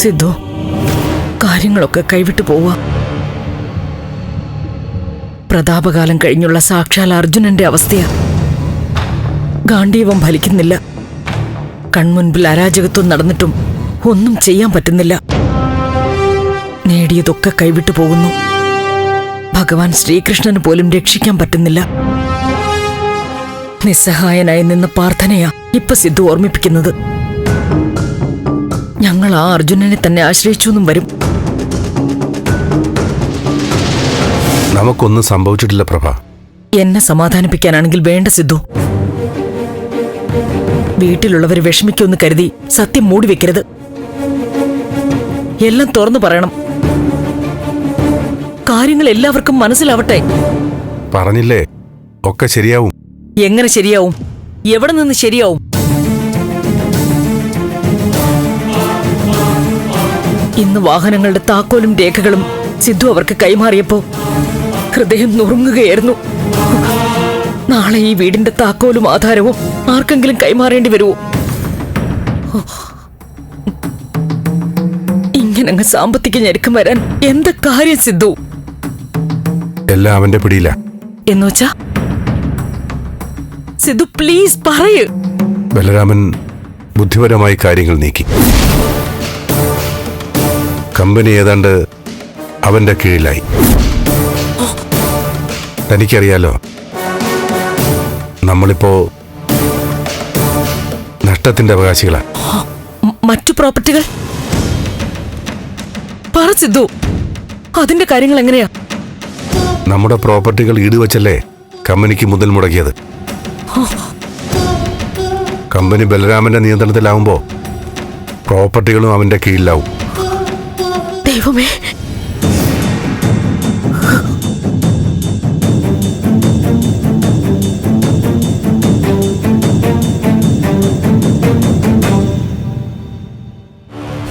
സിദ്ധു കാര്യങ്ങളൊക്കെ കൈവിട്ടു പോവുക പ്രതാപകാലം കഴിഞ്ഞുള്ള സാക്ഷാൽ അർജുനന്റെ അവസ്ഥയാ. ഗാന്ധീവം ഫലിക്കുന്നില്ല. കൺമുൻപിൽ അരാജകത്വം നടന്നിട്ടും ഒന്നും ചെയ്യാൻ പറ്റുന്നില്ല. നേടിയതൊക്കെ കൈവിട്ടു പോകുന്നു. ഭഗവാൻ ശ്രീകൃഷ്ണന് പോലും രക്ഷിക്കാൻ പറ്റുന്നില്ല. നിസ്സഹായനായി നിന്ന പ്രാർത്ഥനയാ ഇപ്പൊ സിദ്ധു ഓർമ്മിപ്പിക്കുന്നത്. ഞങ്ങൾ ആ അർജുനനെ തന്നെ ആശ്രയിച്ചു എന്നും വരും. നമുക്കൊന്നും സംഭവിച്ചിട്ടില്ല പ്രഭ. എന്നെ സമാധാനിപ്പിക്കാനാണെങ്കിൽ വേണ്ട സിദ്ധു. വീട്ടിലുള്ളവർ വിഷമിക്കുമെന്ന് കരുതി സത്യം മൂടി വെക്കരുത്. എല്ലാം തുറന്നു പറയണം. കാര്യങ്ങൾ എല്ലാവർക്കും മനസ്സിലാവട്ടെ. പറഞ്ഞില്ലേ? ഒക്കെ ശരിയാവും. എങ്ങനെ ശരിയാവും? എവിടെ നിന്ന് ശരിയാവും? ഇന്ന് വാഹനങ്ങളുടെ താക്കോലും രേഖകളും സിദ്ധു അവർക്ക് കൈമാറിയപ്പോ ഹൃദയം നുറുങ്ങുകയായിരുന്നു. നാളെ ഈ വീടിന്റെ താക്കോലും ആധാരവും ആർക്കെങ്കിലും കൈമാറേണ്ടി വരുമോ ഇങ്ങനങ്ങ് സാമ്പത്തിക ഞെരുക്കം വരാൻ എന്താ കാര്യം സിദ്ധു? എല്ലാം അവന്റെ പിടിയില്ല എന്നുവച്ചാ സിദ്ധു പ്ലീസ് പറയൂ. ബലരാമൻ ബുദ്ധിപരമായി കാര്യങ്ങൾ നീക്കി. കമ്പനി ഏതാണ്ട് അവന്റെ കീഴിലായി. തനിക്കറിയാലോ നമ്മളിപ്പോ നഷ്ടത്തിന്റെ അവകാശികളാ മറ്റു പ്രോപ്പർട്ടികൾ? പറ സിദ്ധു അതിന്റെ കാര്യങ്ങൾ എങ്ങനെയാ? നമ്മുടെ പ്രോപ്പർട്ടികൾ ഈടുവച്ചല്ലേ കമ്പനിക്ക് മുതൽ മുടക്കിയത്. കമ്പനി ബലരാമന്റെ നിയന്ത്രണത്തിലാവുമ്പോ പ്രോപ്പർട്ടികളും അവന്റെ കീഴിലാവും. ദൈവമേ.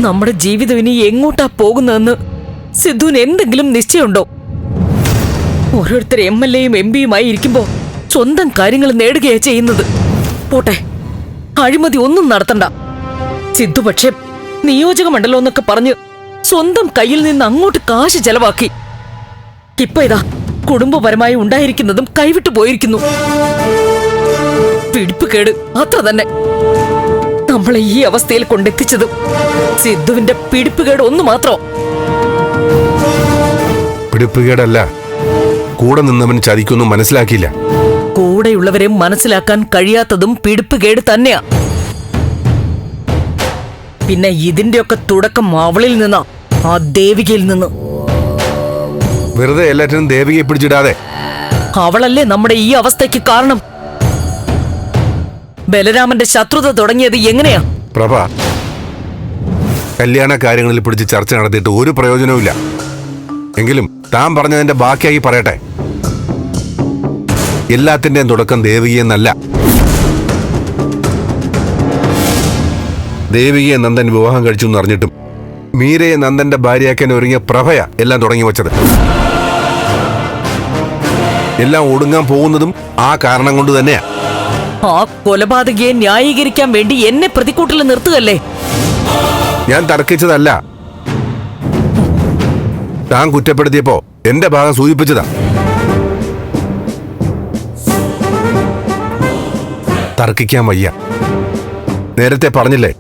നമ്മുടെ ജീവിതം ഇനി എങ്ങോട്ടാ പോകുന്നതെന്ന് സിദ്ധുവിന് എന്തെങ്കിലും നിശ്ചയമുണ്ടോ? ഓരോരുത്തർ എം എൽ എയും എം പിയുമായി ഇരിക്കുമ്പോ സ്വന്തം കാര്യങ്ങൾ നേടുകയാ ചെയ്യുന്നത്. പോട്ടെ അഴിമതി ഒന്നും നടത്തണ്ട. സിദ്ധു പക്ഷേ നിയോജക മണ്ഡലം എന്നൊക്കെ പറഞ്ഞ് സ്വന്തം കയ്യിൽ നിന്ന് അങ്ങോട്ട് കാശ് ചെലവാക്കി. ഇപ്പൊ ഇതാ കുടുംബപരമായി ഉണ്ടായിരിക്കുന്നതും കൈവിട്ടു പോയിരിക്കുന്നു. പിടിപ്പ് കേട് അത്ര തന്നെ. നമ്മളെ ഈ അവസ്ഥയിൽ കൊണ്ടെത്തിച്ചത് സിദ്ധുവിന്റെ പിടിപ്പുകേട് ഒന്ന് മാത്രം. പിടിപ്പുകേടല്ല കൂടെ നിന്നവൻ ചതിക്കൊന്നും മനസ്സിലാക്കിയില്ല. കൂടെയുള്ളവരെ മനസ്സിലാക്കാൻ കഴിയാത്തതും പിടിപ്പുകേട് തന്നെയാ. പിന്നെ ഇതിന്റെയൊക്കെ തുടക്കം അവളിൽ നിന്നാ ആ ദേവികയിൽ നിന്ന്. വെറുതെ എല്ലാറ്റിനും ദേവികയെ പിടിച്ചിടാതെ. അവളല്ലേ നമ്മുടെ ഈ അവസ്ഥയ്ക്ക് കാരണം? ബലരാമന്റെ ശത്രുത തുടങ്ങിയത് എങ്ങനെയാ? പ്രഭ കല്യാണ കാര്യങ്ങളിൽ പിടിച്ച് ചർച്ച നടത്തിയിട്ട് ഒരു പ്രയോജനവുമില്ല എങ്കിലും താൻ പറഞ്ഞതിന്റെ ബാക്കിയായി പറയട്ടെ. എല്ലാത്തിന്റെയും തുടക്കം ദേവികയെന്നല്ല. ദേവികയെ നന്ദൻ വിവാഹം കഴിച്ചു എന്ന് അറിഞ്ഞിട്ടും മീരയെ നന്ദന്റെ ഭാര്യയാക്കാൻ ഒരുങ്ങിയ പ്രഭയ എല്ലാം തുടങ്ങി വച്ചത്. എല്ലാം ഒടുങ്ങാൻ പോകുന്നതും ആ കാരണം കൊണ്ട് തന്നെയാ. ആ കൊലപാതകയെ ന്യായീകരിക്കാൻ വേണ്ടി എന്നെ പ്രതിക്കൂട്ടിൽ നിർത്തുകല്ലേ ഞാൻ തർക്കിച്ചതല്ല. താൻ കുറ്റപ്പെടുത്തിയപ്പോ എന്റെ ഭാഗം സൂചിപ്പിച്ചതാ. തർക്കിക്കാൻ വയ്യ. നേരത്തെ പറഞ്ഞില്ലേ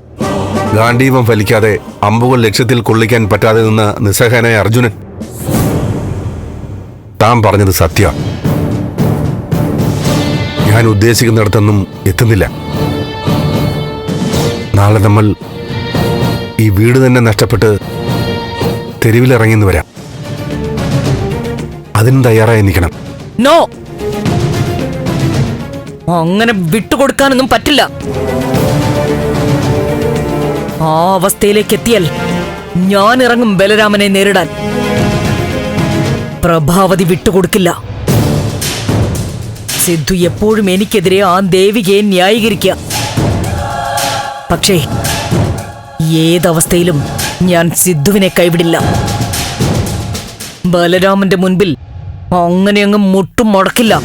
ഗാന്ധീവം ഫലിക്കാതെ അമ്പുകൾ ലക്ഷ്യത്തിൽ കൊള്ളിക്കാൻ പറ്റാതെ നിന്ന നിസ്സഹനായ അർജുനൻ. താൻ പറഞ്ഞത് സത്യ. ഞാൻ ഉദ്ദേശിക്കുന്നിടത്തൊന്നും എത്തുന്നില്ല. നാളെ നമ്മൾ ഈ വീട് തന്നെ നഷ്ടപ്പെട്ട് തെരുവിലിറങ്ങിന്ന് വരാം. അതിന് തയ്യാറായി നിൽക്കണം നോ അങ്ങനെ വിട്ടുകൊടുക്കാനൊന്നും പറ്റില്ല. ആ അവസ്ഥയിലേക്ക് എത്തിയാൽ ഞാൻ ഇറങ്ങും ബലരാമനെ നേരിടാൻ. പ്രഭാവതി വിട്ടുകൊടുക്കില്ല. സിദ്ധു എപ്പോഴും എനിക്കെതിരെ ആ ദേവികയെ ന്യായീകരിക്കുക. പക്ഷേ ഏതവസ്ഥയിലും ഞാൻ സിദ്ധുവിനെ കൈവിടില്ല. ബലരാമന്റെ മുൻപിൽ അങ്ങനെ അങ്ങ് മുട്ടും മുടക്കില്ല.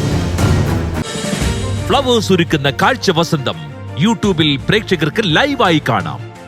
ഫ്ലവേഴ്സ് ഒരുക്കുന്ന കാഴ്ച വസന്തം യൂട്യൂബിൽ പ്രേക്ഷകർക്ക് ലൈവായി കാണാം.